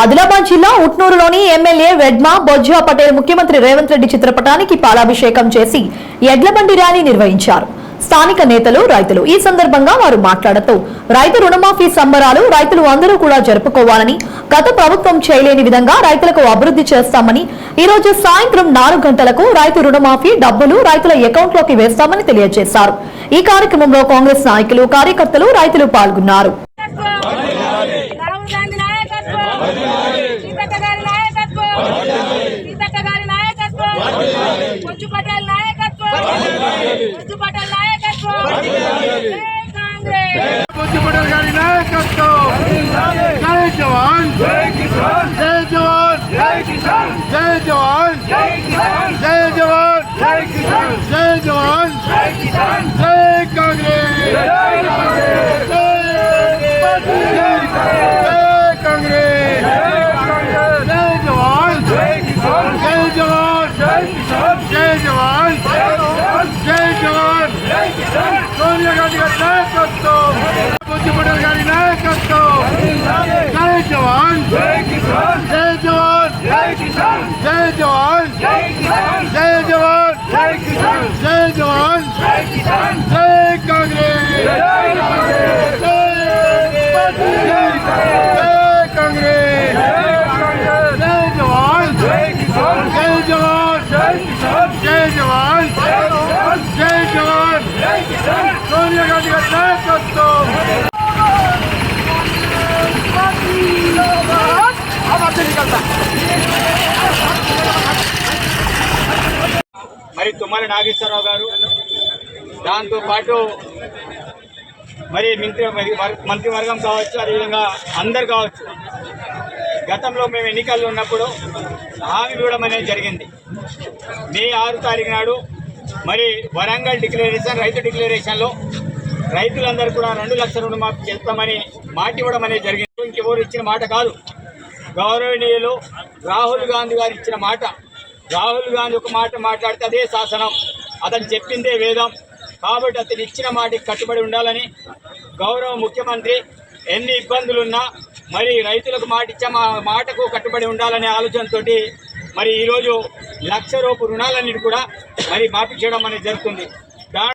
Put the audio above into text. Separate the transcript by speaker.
Speaker 1: ఆదిలాబాద్ జిల్లా ఉట్నూరులోని ఎమ్మెల్యే వెడ్మా బొజ్జా పటేల్ ముఖ్యమంత్రి రేవంత్ రెడ్డి చిత్రపటానికి పాలాభిషేకం చేసి ఎడ్లబండి ర్యాలీ నిర్వహించారు. స్థానిక నేతలు రైతులు. ఈ సందర్భంగా వారు మాట్లాడుతూ రైతు రుణమాఫీ సంబరాలు రైతులు అందరూ కూడా జరుపుకోవాలని గత ప్రభుత్వం చేయలేని విధంగా రైతులకు అభివృద్ధి చేస్తామని ఈ రోజు సాయంత్రం నాలుగు గంటలకు రైతు రుణమాఫీ డబ్బులు రైతుల అకౌంట్లోకి వేస్తామని తెలియజేశారు. ఈ కార్యక్రమంలో కాంగ్రెస్ నాయకులు కార్యకర్తలు రైతులు పాల్గొన్నారు
Speaker 2: రాహుల్ గాంధీ నాయకత్వం సీతక్క గారి నాయకత్వం సీతక్క గారి నాయకత్వం కొంచు పటేల్ నాయకత్వం! కొంచు పటేల్ నాయకత్వం! జై కాంగ్రెస్!
Speaker 3: బుద్ధి పటేల్ గారి నాయకత్వం! జై జవాన్! జై కిసాన్! జై జవాన్! జై కిసాన్! జై జవాన్! జై కిసాన్! జై జవాన్! జై కిసాన్! జై జవాన్! జై కిసాన్! కిసాన్ సోనియా గాంధీ గారి నాయకత్వం బుద్ధి పటేల్ గారి నాయకత్వం జై జవాన్ జై కిసాన్ జై జవాన్ జై కిసాన్ జై జవాన్ జై కిసాన్ జై జవాన్ జై కిసాన్ జై జవాన్ జై కిసాన్ జై కాంగ్రెస్ జై కాంగ్రెస్ జై కాంగ్రెస్ జై జవాన్ జై కిసాన్ జై జవాన్ జై కిసాన్ జై జవాన్ జై జవాన్ జై కిసాన్ సోనియా గాంధీ గారి నాయకత్వం
Speaker 4: మరి తుమ్మల నాగేశ్వరరావు గారు. దాంతో పాటు మరి మంత్రి మంత్రివర్గం కావచ్చు అదేవిధంగా అందరు కావచ్చు. గతంలో మేము ఎన్నికల్లో ఉన్నప్పుడు హామీ ఇవ్వడం అనేది జరిగింది. మే ఆరు తారీఖు నాడు మరి వరంగల్ డిక్లరేషన్ రైతు డిక్లరేషన్లో రైతులందరూ కూడా రెండు లక్షల రుణమాఫీ చేస్తామని మాట ఇవ్వడం అనేది జరిగింది. ఇంకెవరు ఇచ్చిన మాట కాదు. గౌరవనీయులు రాహుల్ గాంధీ గారు ఇచ్చిన మాట. రాహుల్ గాంధీ ఒక మాట మాట్లాడితే అదే శాసనం. అతను చెప్పిందే వేదం. కాబట్టి అతను ఇచ్చిన మాటకి కట్టుబడి ఉండాలని గౌరవ ముఖ్యమంత్రి ఎన్ని ఇబ్బందులున్నా మరి రైతులకు మాట ఇచ్చే మా మాటకు కట్టుబడి ఉండాలనే ఆలోచనతోటి మరి ఈరోజు లక్ష రూపు రుణాలన్నిటి కూడా మరి మాఫీ చేయడం అనేది జరుగుతుంది.